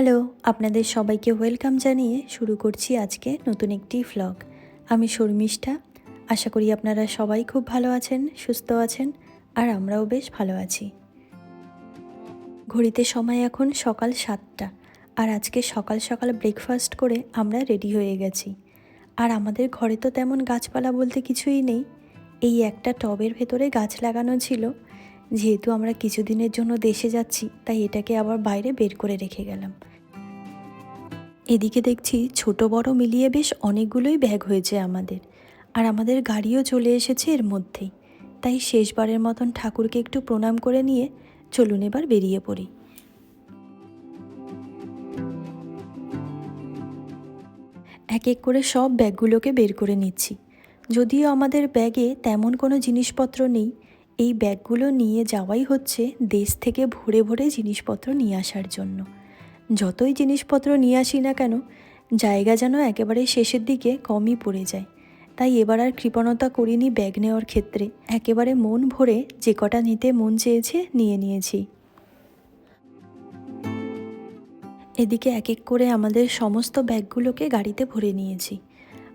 Hello, আপনাদের সবাইকে welcome জানিয়ে শুরু করছি আজকে নতুন একটি ভ্লগ আমি শর্মিষ্ঠা, আশা করি আপনারা সবাই খুব ভালো আছেন, সুস্থ আছেন, আর আমরাও বেশ ভালো আছি। ঘড়িতে সময় এখন সকাল সাতটা, আর আজকে সকাল সকাল ব্রেকফাস্ট করে আমরা রেডি হয়ে গেছি। আর আমাদের ঘরে তো তেমন গাছপালা বলতে কিছুই নেই। এই একটা টবের ভেতরে গাছ লাগানো ছিল যেহেতু আমরা কিছুদিনের জন্য দেশে যাচ্ছি, তাই এটাকে আবার বাইরে বের করে রেখে গেলাম। এদিকে দেখছি ছোট বড় মিলিয়ে বেশ অনেকগুলোই ব্যাগ হয়েছে আমাদের, আর আমাদের গাড়িও চলে এসেছে এর মধ্যেই। তাই শেষবারের মতন ঠাকুরকে একটু প্রণাম করে নিয়ে চলুন এবার বেরিয়ে পড়ি। এক এক করে সব ব্যাগগুলোকে বের করে নিচ্ছি। যদিও আমাদের ব্যাগে তেমন কোনো জিনিসপত্র নেই এই ব্যাগগুলো নিয়ে যাওয়াই হচ্ছে দেশ থেকে ভরে ভরে জিনিসপত্র নিয়ে আসার জন্য। যতই জিনিসপত্র নিয়ে আসি না কেন, জায়গা যেন একেবারে শেষের দিকে কমই পড়ে যায়। তাই এবার আর কৃপণতা করিনি ব্যাগ নেওয়ার ক্ষেত্রে। একেবারে মন ভরে যে কটা নিতে মন চেয়েছে নিয়ে নিয়েছি। এদিকে এক এক করে আমাদের সমস্ত ব্যাগগুলোকে গাড়িতে ভরে নিয়েছি।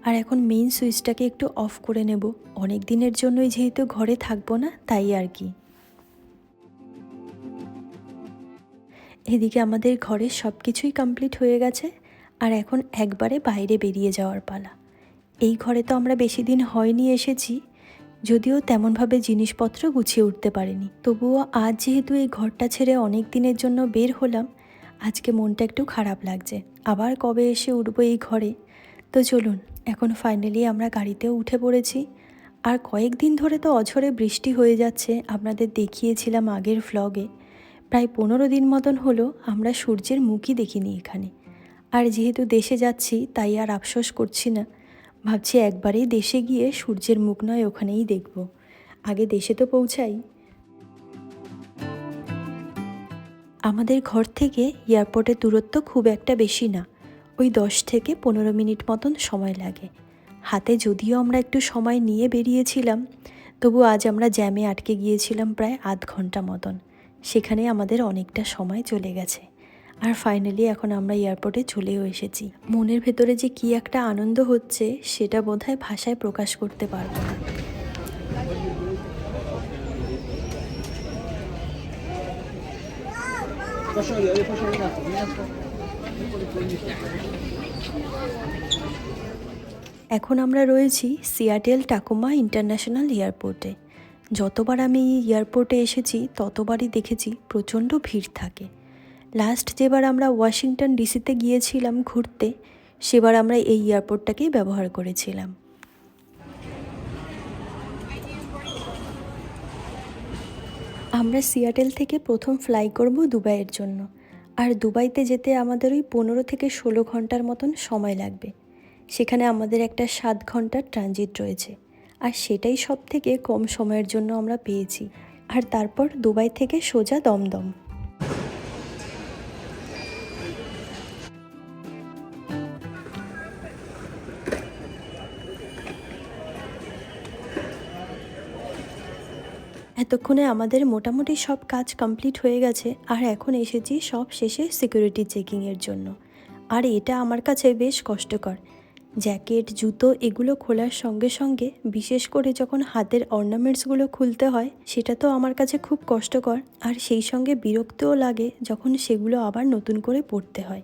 আর এখন মেইন সুইচটাকে একটু অফ করে নেব। অনেক দিনের জন্যই যেহেতু ঘরে থাকব না, তাই আর কি। এদিকে আমাদের ঘরের সব কিছুই কমপ্লিট হয়ে গেছে, আর এখন একবারে বাইরে বেরিয়ে যাওয়ার পালা। এই ঘরে তো আমরা বেশি দিন হয়নি এসেছি, যদিও তেমনভাবে জিনিসপত্র গুছিয়ে উঠতে পারিনি। তবুও আজ যেহেতু এই ঘরটা ছেড়ে অনেক দিনের জন্য বের হলাম, আজকে মনটা একটু খারাপ লাগছে। আবার কবে এসে উঠবো এই ঘরে? তো চলুন এখন ফাইনালি আমরা গাড়িতেও উঠে পড়েছি। আর কয়েকদিন ধরে তো অঝরে বৃষ্টি হয়ে যাচ্ছে, আপনাদের দেখিয়েছিলাম আগের ভ্লগে প্রায় পনেরো দিন মতন হলো আমরা সূর্যের মুখই দেখিনি এখানে। আর যেহেতু দেশে যাচ্ছি, তাই আর আফসোস করছি না। ভাবছি একবারেই দেশে গিয়ে সূর্যের মুখ নয়, ওখানেই দেখব। আগে দেশে তো পৌঁছাই। আমাদের ঘর থেকে এয়ারপোর্টের দূরত্ব খুব একটা বেশি না। ওই দশ থেকে পনেরো মিনিট মতন সময় লাগে। হাতে যদিও আমরা একটু সময় নিয়ে বেরিয়েছিলাম, তবু আজ আমরা জ্যামে আটকে গিয়েছিলাম প্রায় আধ ঘণ্টা মতন। সেখানে আমাদের অনেকটা সময় চলে গেছে। আর ফাইনালি এখন আমরা এয়ারপোর্টে চলেও এসেছি। মনের ভেতরে যে কি একটা আনন্দ হচ্ছে, সেটা বোধহয় ভাষায় প্রকাশ করতে পারব না। এখন আমরা রয়েছি সিয়াটেল টাকোমা ইন্টারন্যাশনাল এয়ারপোর্টে। যতবার আমি এই এয়ারপোর্টে এসেছি, ততবারই দেখেছি প্রচণ্ড ভিড় থাকে। লাস্ট যেবার আমরা ওয়াশিংটন ডিসিতে গিয়েছিলাম ঘুরতে, সেবার আমরা এই এয়ারপোর্টটাকেই ব্যবহার করেছিলাম। আমরা সিয়াটেল থেকে প্রথম ফ্লাই করব দুবাইয়ের জন্য। আর দুবাইতে যেতে আমাদের ওই পনেরো থেকে ষোলো ঘণ্টার মতন সময় লাগবে। সেখানে আমাদের একটা সাত ঘণ্টার ট্রানজিট রয়েছে। আর সেটাই সব থেকে কম সময়ের জন্য আমরা পেয়েছি। আর তারপর দুবাই থেকে সোজা দমদম। এতক্ষণে আমাদের মোটামুটি সব কাজ কমপ্লিট হয়ে গেছে, আর এখন এসেছি সব শেষে সিকিউরিটি চেকিংয়ের জন্য। আর এটা আমার কাছে বেশ কষ্টকর। জ্যাকেট, জুতো এগুলো খোলার সঙ্গে সঙ্গে, বিশেষ করে যখন হাতের অর্নামেন্টসগুলো খুলতে হয়, সেটা তো আমার কাছে খুব কষ্টকর। আর সেই সঙ্গে বিরক্তও লাগে যখন সেগুলো আবার নতুন করে পড়তে হয়।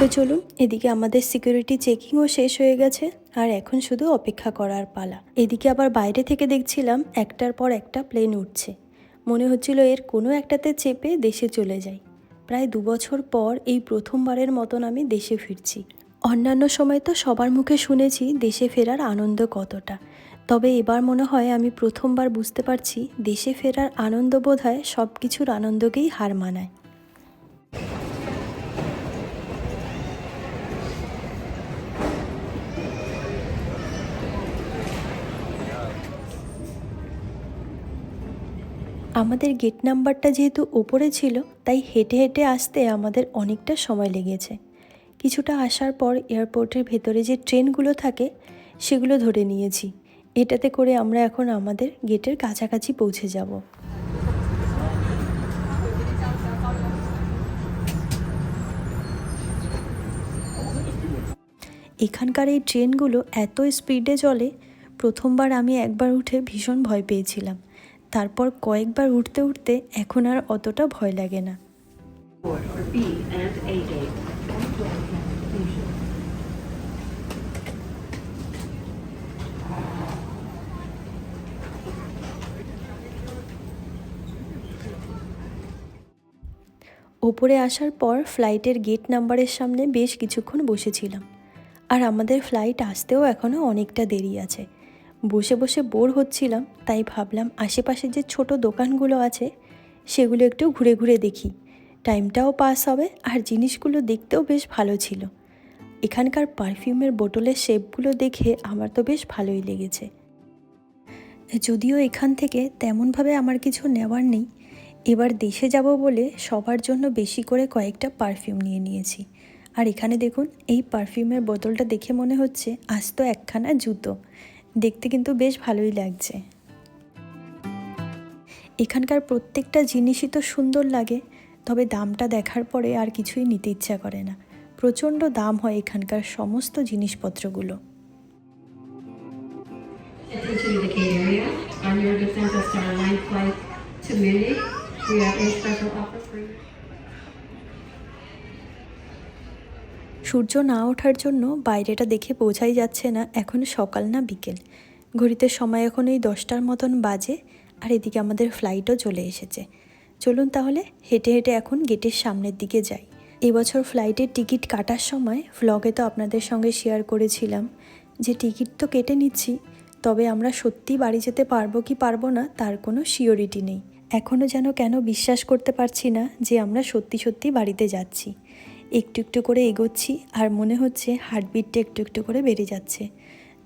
তো চলুন, এদিকে আমাদের সিকিউরিটি চেকিংও শেষ হয়ে গেছে, আর এখন শুধু অপেক্ষা করার পালা। এদিকে আবার বাইরে থেকে দেখছিলাম, একটার পর একটা প্লেন উঠছে। মনে হচ্ছিল এর কোনো একটাতে চেপে দেশে চলে যাই। প্রায় দু বছর পর এই প্রথমবারের মতন আমি দেশে ফিরছি। অন্যান্য সময় তো সবার মুখে শুনেছি দেশে ফেরার আনন্দ কতটা। তবে এবার মনে হয় আমি প্রথমবার বুঝতে পারছি, দেশে ফেরার আনন্দ বোধ হয় সব কিছুর আনন্দকেই হার মানায়। আমাদের গেট নাম্বারটা যেহেতু ওপরে ছিল, তাই হেঁটে হেঁটে আসতে আমাদের অনেকটা সময় লেগেছে। কিছুটা আসার পর এয়ারপোর্টের ভেতরে যে ট্রেনগুলো থাকে, সেগুলো ধরে নিয়েছি। এটাতে করে আমরা এখন আমাদের গেটের কাছাকাছি পৌঁছে যাব। এখানকার এই ট্রেনগুলো এত স্পিডে চলে, প্রথমবার আমি একবার উঠে ভীষণ ভয় পেয়েছিলাম। তারপর কয়েকবার উঠতে উঠতে এখন আর অতটা ভয় লাগে না. ওপরে আসার পর ফ্লাইটের গেট নাম্বারের সামনে বেশ কিছুক্ষণ বসেছিলাম আর আমাদের ফ্লাইট আসতেও এখনও অনেকটা দেরি আছে বসে বসে বোর হচ্ছিলাম, তাই ভাবলাম আশেপাশে যে ছোট দোকানগুলো আছে, সেগুলো একটু ঘুরে ঘুরে দেখি। টাইমটাও পাস হবে আর জিনিসগুলো দেখতেও বেশ ভালো ছিল। এখানকার পারফিউমের বোটলের শেপগুলো দেখে আমার তো বেশ ভালোই লেগেছে। যদিও এখান থেকে তেমনভাবে আমার কিছু নেওয়ার নেই, এবার দেশে যাব বলে সবার জন্য বেশি করে কয়েকটা পারফিউম নিয়ে নিয়েছি। আর এখানে দেখুন, এই পারফিউমের বোতলটা দেখে মনে হচ্ছে আজ তো একখানা জুতো। দেখতে কিন্তু বেশ ভালোই লাগছে। এখানকার প্রত্যেকটা জিনিসই তো সুন্দর লাগে, তবে দামটা দেখার পরে আর কিছুই নিতে ইচ্ছা করে না। প্রচণ্ড দাম হয় এখানকার সমস্ত জিনিসপত্রগুলো। We have a special offer for you. সূর্য না ওঠার জন্য বাইরেটা দেখে বোঝাই যাচ্ছে না, এখন সকাল না বিকেল। ঘড়িতে সময় এখন এই দশটার মতন বাজে, আর এদিকে আমাদের ফ্লাইটও চলে এসেছে। চলুন তাহলে হেঁটে হেঁটে এখন গেটের সামনের দিকে যাই। এবছর ফ্লাইটের টিকিট কাটার সময় ভ্লগে তো আপনাদের সঙ্গে শেয়ার করেছিলাম যে টিকিট তো কেটে নিচ্ছি, তবে আমরা সত্যি বাড়ি যেতে পারব কি পারব না তার কোনো শিওরিটি নেই। এখনও যেন কেন বিশ্বাস করতে পারছি না যে আমরা সত্যি সত্যি বাড়িতে যাচ্ছি। একটু একটু করে এগোচ্ছি আর মনে হচ্ছে হার্টবিটটা একটু একটু করে বেড়ে যাচ্ছে।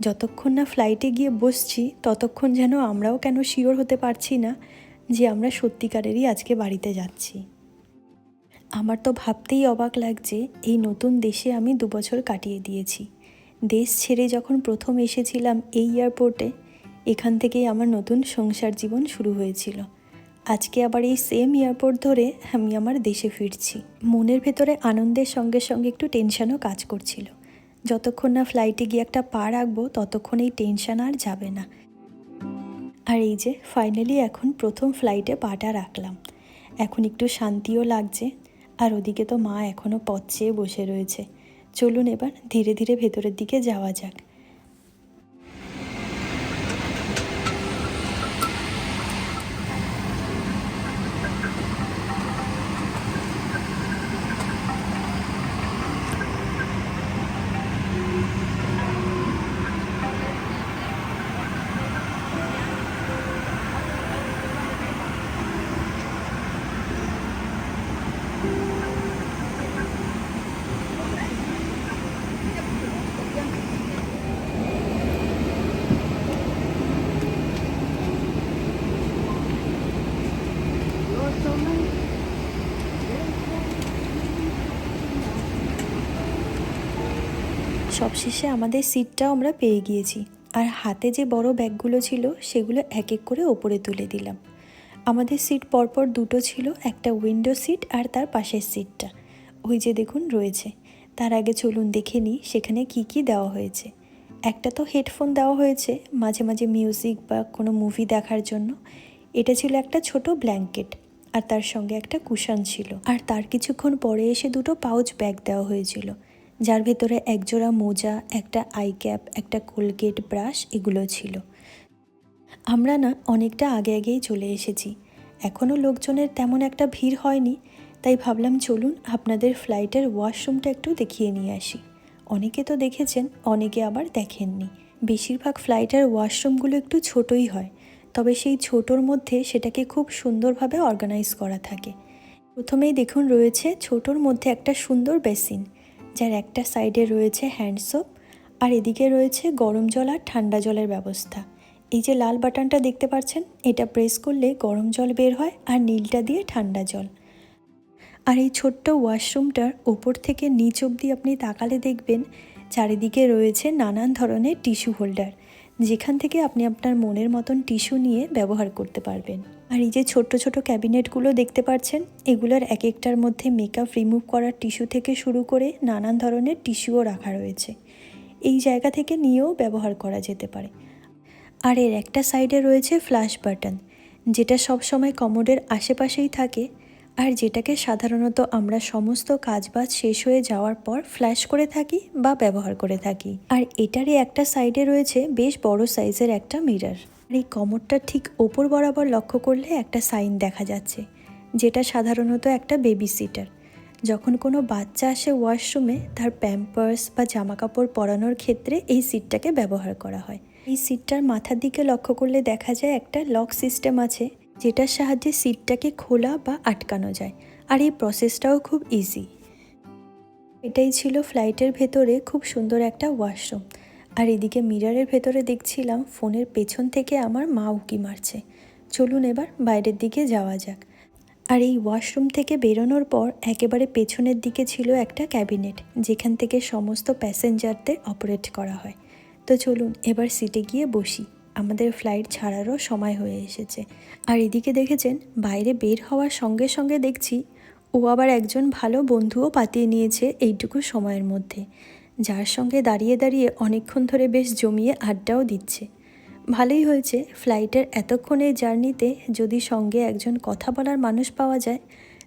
যতক্ষণ না ফ্লাইটে গিয়ে বসছি, ততক্ষণ যেন আমরাও কেন শিওর হতে পারছি না যে আমরা সত্যিকারেরই আজকে বাড়িতে যাচ্ছি। আমার তো ভাবতেই অবাক লাগছে, এই নতুন দেশে আমি দু বছর কাটিয়ে দিয়েছি। দেশ ছেড়ে যখন প্রথম এসেছিলাম এই এয়ারপোর্টে, এখান থেকেই আমার নতুন সংসার জীবন শুরু হয়েছিল। আজকে আবার এই সেম এয়ারপোর্ট ধরে আমি আমার দেশে ফিরছি। মনের ভেতরে আনন্দের সঙ্গে সঙ্গে একটু টেনশনও কাজ করছিল। যতক্ষণ না ফ্লাইটে গিয়ে একটা পা রাখব, ততক্ষণ এই টেনশন আর যাবে না। আর এই যে ফাইনালি এখন প্রথম ফ্লাইটে পাটা রাখলাম। এখন একটু শান্তিও লাগছে। আর ওদিকে তো মা এখনও পথ চেয়ে বসে রয়েছে। চলুন এবার ধীরে ধীরে ভেতরের দিকে যাওয়া যাক। সবশেষে আমাদের সিটটাও আমরা পেয়ে গিয়েছি। আর হাতে যে বড় ব্যাগগুলো ছিল, সেগুলো এক এক করে ওপরে তুলে দিলাম। আমাদের সিট পরপর দুটো ছিল, একটা উইন্ডো সিট আর তার পাশের সিটটা ওই যে দেখুন, রয়েছে। তার আগে চলুন দেখে নিই, সেখানে কি কি দেওয়া হয়েছে। একটা তো হেডফোন দেওয়া হয়েছে, মাঝে মাঝে মিউজিক বা কোনো মুভি দেখার জন্য। এটা ছিল একটা ছোট ব্ল্যাঙ্কেট আর তার সঙ্গে একটা কুশন ছিল। আর তার কিছুক্ষণ পরে এসে দুটো পাউচ ব্যাগ দেওয়া হয়েছিল। যার ভেতরে একজোড়া মোজা, একটা আই ক্যাপ একটা কোলগেট ব্রাশ এগুলো ছিল। আমরা না অনেকটা আগে আগেই চলে এসেছি। এখনও লোকজনের তেমন একটা ভিড় হয়নি, তাই ভাবলাম চলুন আপনাদের ফ্লাইটের ওয়াশরুমটা একটু দেখিয়ে নিয়ে আসি। অনেকে তো দেখেছেন, অনেকে আবার দেখেননি। বেশিরভাগ ফ্লাইটের ওয়াশরুমগুলো একটু ছোটই হয়, তবে সেই ছোটোর মধ্যে সেটাকে খুব সুন্দরভাবে অর্গানাইজ করা থাকে। প্রথমেই দেখুন রয়েছে ছোটোর মধ্যে একটা সুন্দর বেসিন যার একটা সাইডে রয়েছে হ্যান্ড সোপ, আর এদিকে রয়েছে গরম জল আর ঠান্ডা জলের ব্যবস্থা। এই যে লাল বাটনটা দেখতে পাচ্ছেন, এটা প্রেস করলে গরম জল বের হয় আর নীলটা দিয়ে ঠান্ডা জল। আর এই ছোট্ট ওয়াশরুমটার ওপর থেকে নিচ অবধি আপনি তাকালে দেখবেন, চারিদিকে রয়েছে নানান ধরনের টিস্যু হোল্ডার, যেখান থেকে আপনি আপনার মনের মতন টিস্যু নিয়ে ব্যবহার করতে পারবেন। আর এই যে ছোট্ট ছোট ক্যাবিনেটগুলো দেখতে পাচ্ছেন, এগুলোর এক একটার মধ্যে মেকআপ রিমুভ করার টিস্যু থেকে শুরু করে নানান ধরনের টিস্যুও রাখা রয়েছে। এই জায়গা থেকে নিয়েও ব্যবহার করা যেতে পারে। আর এর একটা সাইডে রয়েছে ফ্ল্যাশ বাটন যেটা সবসময় কমোডের আশেপাশেই থাকে। আর যেটাকে সাধারণত আমরা সমস্ত কাজবাজ শেষ হয়ে যাওয়ার পর ফ্ল্যাশ করে থাকি বা ব্যবহার করে থাকি। আর এটারই একটা সাইডে রয়েছে বেশ বড় সাইজের একটা মিরর আর এই কমোডটার ঠিক ওপর বরাবর লক্ষ্য করলে একটা সাইন দেখা যাচ্ছে, যেটা সাধারণত একটা বেবি সিটার যখন কোনো বাচ্চা আসে ওয়াশরুমে, তার প্যাম্পার্স বা জামাকাপড় পরানোর ক্ষেত্রে এই সিটটাকে ব্যবহার করা হয়। এই সিটটার মাথার দিকে লক্ষ্য করলে দেখা যায় একটা লক সিস্টেম আছে, যেটার সাহায্যে সিটটাকে খোলা বা আটকানো যায়, আর এই প্রসেসটাও খুব ইজি এটাই ছিল ফ্লাইটের ভেতরে খুব সুন্দর একটা ওয়াশরুম আর এদিকে মিররের ভেতরে দেখছিলাম ফোনের পেছন থেকে আমার মা উকি মারছে। চলুন এবার বাইরের দিকে যাওয়া যাক। আর এই ওয়াশরুম থেকে বেরোনোর পর একেবারে পেছনের দিকে ছিল একটা ক্যাবিনেট, যেখান থেকে সমস্ত প্যাসেঞ্জারদের অপারেট করা হয়। তো চলুন এবার সিটে গিয়ে বসি। আমাদের ফ্লাইট ছাড়ারও সময় হয়ে এসেছে। আর এদিকে দেখেছেন, বাইরে বের হওয়ার সঙ্গে সঙ্গে দেখছি, ও আবার একজন ভালো বন্ধুও পাতিয়ে নিয়েছে এইটুকু সময়ের মধ্যে। যার সঙ্গে দাঁড়িয়ে দাঁড়িয়ে অনেকক্ষণ ধরে বেশ জমিয়ে আড্ডাও দিচ্ছে। ভালোই হয়েছে, ফ্লাইটের এতক্ষণের জার্নিতে যদি সঙ্গে একজন কথা বলার মানুষ পাওয়া যায়,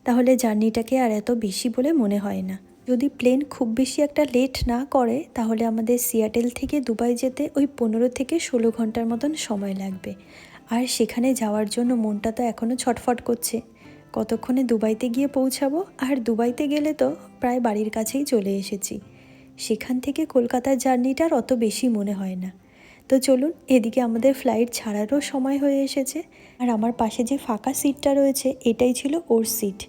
তাহলে জার্নিটাকে আর এত বেশি বলে মনে হয় না। যদি প্লেন খুব বেশি একটা লেট না করে, তাহলে আমাদের সিয়াটেল থেকে দুবাই যেতে ওই পনেরো থেকে ষোলো ঘণ্টার মতন সময় লাগবে। আর সেখানে যাওয়ার জন্য মনটা তো এখনও ছটফট করছে। কতক্ষণে দুবাইতে গিয়ে পৌঁছাবো? আর দুবাইতে গেলে তো প্রায় বাড়ির কাছেই চলে এসেছি। সেখান থেকে কলকাতার জার্নিটার অত বেশি মনে হয় না। তো চলুন, এদিকে আমাদের ফ্লাইট ছাড়ারও সময় হয়ে এসেছে। আর আমার পাশে যে ফাঁকা সিটটা রয়েছে, এটাই ছিল ওর সিট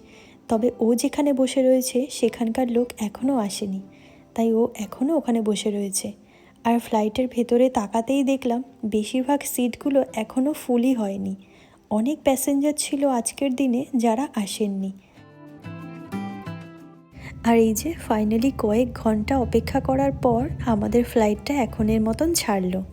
তবে ও যেখানে বসে রয়েছে, সেখানকার লোক এখনও আসেনি। তাই ও এখনও ওখানে বসে রয়েছে। আর ফ্লাইটের ভেতরে তাকাতেই দেখলাম, বেশিরভাগ সিটগুলো এখনও ফুলই হয়নি। অনেক প্যাসেঞ্জার ছিল আজকের দিনে যারা আসেননি। আর এই যে ফাইনালি কয়েক ঘণ্টা অপেক্ষা করার পর আমাদের ফ্লাইটটা এখনের মতন ছাড়লো।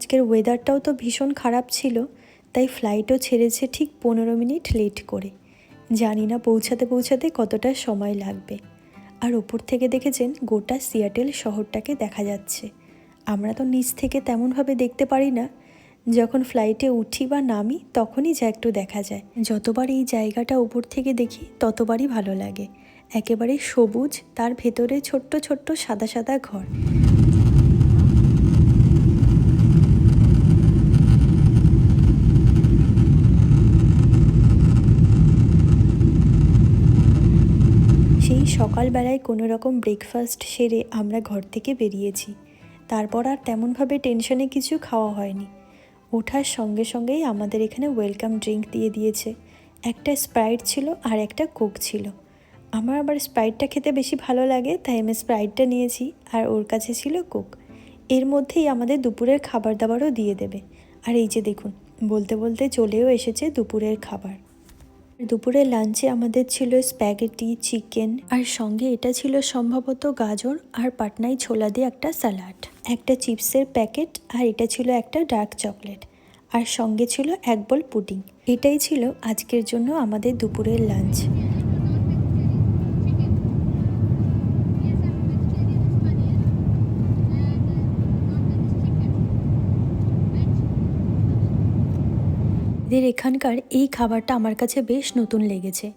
আজকের ওয়েদারটাও তো ভীষণ খারাপ ছিল, তাই ফ্লাইটও ছেড়েছে ঠিক পনেরো মিনিট লেট করে। জানি না পৌঁছাতে পৌঁছাতে কতটা সময় লাগবে। আর ওপর থেকে দেখেছেন গোটা সিয়াটেল শহরটাকে দেখা যাচ্ছে। আমরা তো নিচ থেকে তেমনভাবে দেখতে পারি না। যখন ফ্লাইটে উঠি বা নামি, তখনই যা একটু দেখা যায়। যতবার এই জায়গাটা উপর থেকে দেখি, ততবারই ভালো লাগে। একেবারে সবুজ, তার ভেতরে ছোট্ট ছোট্ট সাদা সাদা ঘর সেই সকালবেলায় কোনো রকম ব্রেকফাস্ট সেরে আমরা ঘর থেকে বেরিয়েছি। তারপর আর তেমনভাবে টেনশনে কিছু খাওয়া হয়নি। ওঠার সঙ্গে সঙ্গেই আমাদের এখানে ওয়েলকাম ড্রিঙ্ক দিয়ে দিয়েছে। একটা স্প্রাইট ছিল আর একটা কোক ছিল। আমার আবার স্প্রাইটটা খেতে বেশি ভালো লাগে, তাই আমি স্প্রাইটটা নিয়েছি আর ওর কাছে ছিল কোক এর মধ্যেই আমাদের দুপুরের খাবার দাবারও দিয়ে দেবে। আর এই যে দেখুন, বলতে বলতে চলেও এসেছে দুপুরের খাবার। দুপুরে লাঞ্চে আমাদের ছিল স্প্যাগেটি চিকেন আর সঙ্গে এটা ছিল সম্ভবত গাজর আর পাটনাই ছোলা দিয়ে একটা স্যালাড একটা চিপসের প্যাকেট আর এটা ছিল একটা ডার্ক চকলেট আর সঙ্গে ছিল এক বল পুডিং এটাই ছিল আজকের জন্য আমাদের দুপুরের লাঞ্চ এদের এখানকার এই খাবারটা আমার কাছে বেশ নতুন লেগেছে।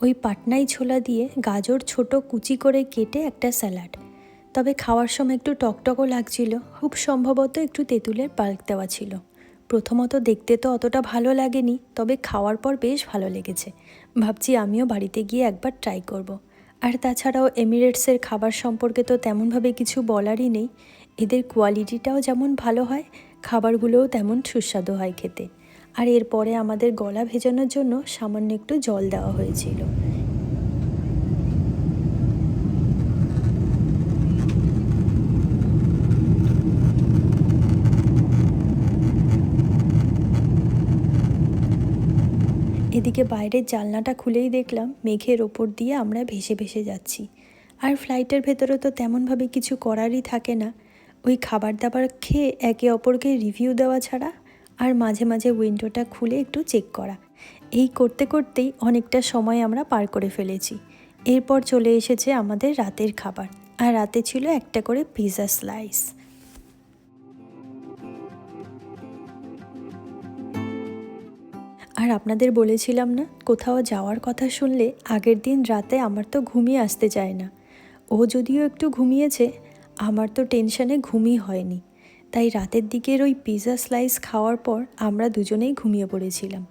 ওই পাটনাই ছোলা দিয়ে গাজর ছোট কুচি করে কেটে একটা স্যালাড। তবে খাওয়ার সময় একটু টকটকও লাগছিল। খুব সম্ভবত একটু তেঁতুলের পাল্ক দেওয়া ছিল। প্রথমত দেখতে তো অতটা ভালো লাগেনি, তবে খাওয়ার পর বেশ ভালো লেগেছে। ভাবছি আমিও বাড়িতে গিয়ে একবার ট্রাই করব। আর তাছাড়াও এমিরেটসের খাবার সম্পর্কে তো তেমনভাবে কিছু বলারই নেই। এদের কোয়ালিটিটাও যেমন ভালো হয়, খাবারগুলোও তেমন সুস্বাদু হয় খেতে। আর এরপরে আমাদের গলা ভেজানোর জন্য সামান্য একটু জল দেওয়া হয়েছিল। এদিকে বাইরের জানলাটা খুলেই দেখলাম মেঘের ওপর দিয়ে আমরা ভেসে ভেসে যাচ্ছি। আর ফ্লাইটের ভেতরে তো তেমনভাবে কিছু করারই থাকে না। ওই খাবার দাবার খেয়ে একে অপরকে রিভিউ দেওয়া ছাড়া আর মাঝে মাঝে উইন্ডোটা খুলে একটু চেক করা। এই করতে করতেই অনেকটা সময় আমরা পার করে ফেলেছি। এরপর চলে এসেছে আমাদের রাতের খাবার। আর রাতে ছিল একটা করে পিৎজা স্লাইস আর আপনাদের বলেছিলাম না, কোথাও যাওয়ার কথা শুনলে আগের দিন রাতে আমার তো ঘুমিয়ে আসতে চায় না। ও যদিও একটু ঘুমিয়েছে, আমার তো টেনশানে ঘুমই হয়নি। তাই রাতের দিকের ওই পিৎজা স্লাইস খাওয়ার পর আমরা দুজনেই ঘুমিয়ে পড়েছিলাম।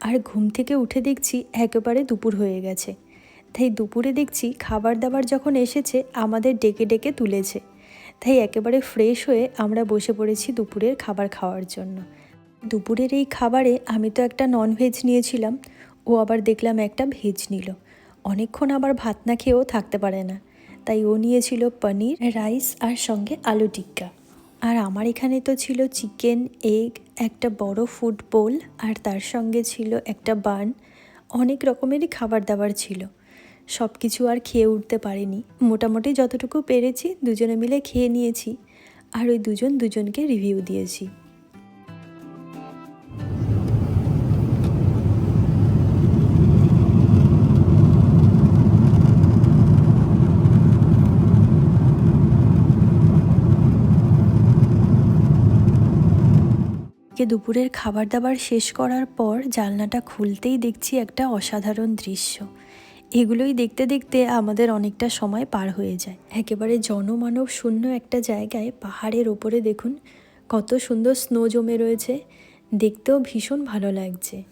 আর ঘুম থেকে উঠে দেখছি একেবারে দুপুর হয়ে গেছে। তাই দুপুরে দেখছি খাবার দাবার যখন এসেছে, আমাদের ডেকে ডেকে তুলেছে। তাই একেবারে ফ্রেশ হয়ে আমরা বসে পড়েছি দুপুরের খাবার খাওয়ার জন্য। দুপুরের এই খাবারে আমি তো একটা ননভেজ নিয়েছিলাম, ও আবার দেখলাম একটা ভেজ নিল। অনেকক্ষণ আবার ভাত না খেয়েও থাকতে পারে না। তাই ও নিয়েছিল পনির রাইস আর সঙ্গে আলু টিক্কা। আর আমার এখানে তো ছিল চিকেন, এগ, একটা বড় ফুড বোল আর তার সঙ্গে ছিল একটা বান। অনেক রকমেরই খাবার দাবার ছিল। সব কিছু আর খেয়ে উঠতে পারিনি। মোটামুটি যতটুকু পেরেছি, দুজনে মিলে খেয়ে নিয়েছি। আর ওই দুজন দুজনকে রিভিউ দিয়েছি। কে দুপুরের খাবার দাবার শেষ করার পর জানলাটা খুলতেই দেখছি একটা অসাধারণ দৃশ্য। এগুলোই দেখতে দেখতে আমাদের অনেকটা সময় পার হয়ে যায়। একেবারে জনমানব শূন্য একটা জায়গায় পাহাড়ের ওপরে দেখুন, কত সুন্দর স্নো জমে রয়েছে। দেখতেও ভীষণ ভালো লাগছে।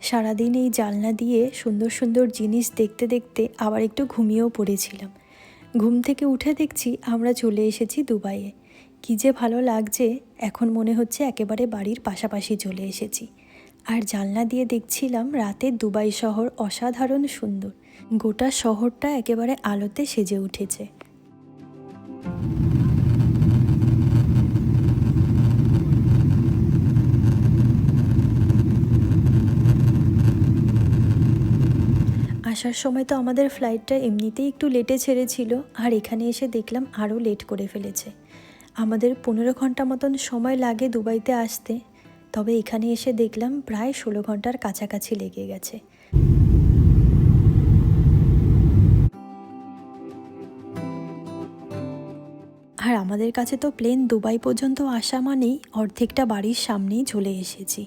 সারাদিন এই জানলা দিয়ে সুন্দর সুন্দর জিনিস দেখতে দেখতে আবার একটু ঘুমিয়েও পড়েছিলাম। ঘুম থেকে উঠে দেখছি আমরা চলে এসেছি দুবাইয়ে। কী যে ভালো লাগছে, এখন মনে হচ্ছে একেবারে বাড়ির পাশাপাশি চলে এসেছি। আর জানলা দিয়ে দেখছিলাম রাতে দুবাই শহর অসাধারণ সুন্দর। গোটা শহরটা একেবারে আলোতে সেজে উঠেছে। আসার সময় তো আমাদের ফ্লাইটটা এমনিতেই একটু লেটে ছেড়েছিল, আর এখানে এসে দেখলাম আরও লেট করে ফেলেছে। আমাদের পনেরো ঘণ্টা মতন সময় লাগে দুবাইতে আসতে, তবে এখানে এসে দেখলাম প্রায় ষোলো ঘণ্টার কাছাকাছি লেগে গেছে। আর আমাদের কাছে তো প্লেন দুবাই পর্যন্ত আসা মানেই অর্ধেকটা বাড়ির সামনেই চলে এসেছি।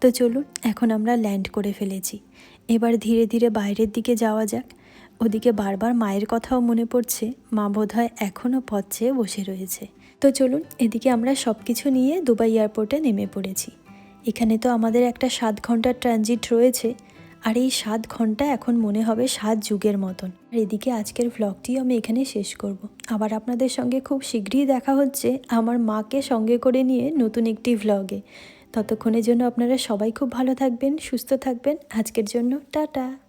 তো চলুন, এখন আমরা ল্যান্ড করে ফেলেছি। এবার ধীরে ধীরে বাইরের দিকে যাওয়া যাক। ওদিকে বারবার মায়ের কথাও মনে পড়ছে। মা বোধহয় এখনও পথ চেয়ে বসে রয়েছে। তো চলুন, এদিকে আমরা সব কিছু নিয়ে দুবাই এয়ারপোর্টে নেমে পড়েছি। এখানে তো আমাদের একটা সাত ঘণ্টার ট্রানজিট রয়েছে। আর এই সাত ঘণ্টা এখন মনে হবে সাত যুগের মতন। আর এদিকে আজকের ভ্লগটিও আমি এখানে শেষ করব। আবার আপনাদের সঙ্গে খুব শীঘ্রই দেখা হচ্ছে আমার মাকে সঙ্গে করে নিয়ে নতুন একটি ভ্লগে ততক্ষণের জন্য আপনারা সবাই খুব ভালো থাকবেন সুস্থ থাকবেন। আজকের জন্য টাটা।